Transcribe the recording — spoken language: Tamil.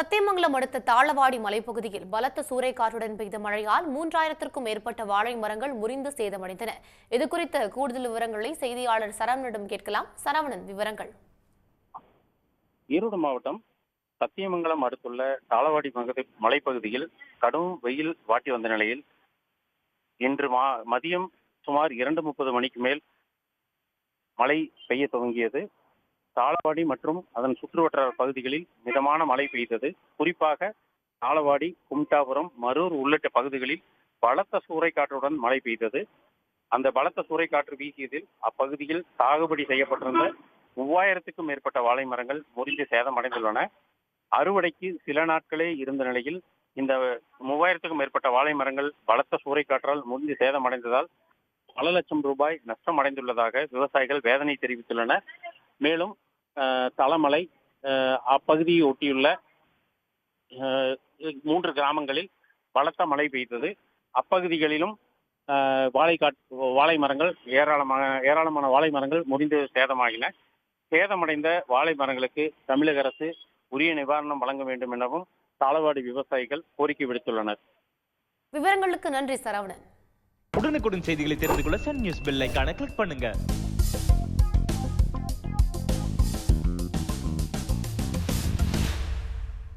சத்தியமங்கலம் அடுத்த தாளவாடி மலைப்பகுதியில் பலத்த சூறைக்காற்றுடன் பெய்த மழையால் மூன்றாயிரத்திற்கும் மேற்பட்ட வாழை மரங்கள் முறிந்து சேதமடைந்தன. இது குறித்த கூடுதல் விவரங்களை செய்தியாளர் சரவணனிடம் கேட்கலாம். சரவணன் விவரங்கள். ஈரோடு மாவட்டம் சத்தியமங்கலம் அடுத்துள்ள தாளவாடி பகுதி மலைப்பகுதியில் கடும் வெயில் வாட்டி வந்த நிலையில் இன்று மா மதியம் சுமார் இரண்டு முப்பது மணிக்கு மேல் மழை பெய்ய துவங்கியது. தாளவாடி மற்றும் அதன் சுற்றுவட்டார பகுதிகளில் மிதமான மழை பெய்தது. குறிப்பாக தாளவாடி கும்டாபுரம் மரூர் உள்ளிட்ட பகுதிகளில் பலத்த சூறைக்காற்றுடன் மழை பெய்தது. அந்த பலத்த சூறைக்காற்று வீசியதில் அப்பகுதியில் சாகுபடி செய்யப்பட்டிருந்த மூவாயிரத்துக்கும் மேற்பட்ட வாழை மரங்கள் முறிந்து சேதமடைந்துள்ளன. அறுவடைக்கு சில நாட்களே இருந்த நிலையில் இந்த மூவாயிரத்துக்கும் மேற்பட்ட வாழை மரங்கள் பலத்த சூறைக்காற்றால் முறிந்து சேதமடைந்ததால் பல லட்சம் ரூபாய் நஷ்டம் அடைந்துள்ளதாக விவசாயிகள் வேதனை தெரிவித்துள்ளனர். மேலும் தலமலை அப்பகுதியை ஒட்டியுள்ள மூன்று கிராமங்களில் பலத்த மழை பெய்தது. அப்பகுதிகளிலும் அஹ், வாழை மரங்கள் ஏராளமான ஏராளமான வாழை மரங்கள் முறிந்து சேதமாகின. சேதமடைந்த வாழை மரங்களுக்கு தமிழக அரசு உரிய நிவாரணம் வழங்க வேண்டும் எனவும் தாளவாடி விவசாயிகள் கோரிக்கை விடுத்துள்ளனர். விவரங்களுக்கு நன்றி சரவணன். உடனுக்குடன் செய்திகளை தெரிந்து கொள்ள சன் நியூஸ் பெல் ஐகானை கிளிக் பண்ணுங்க.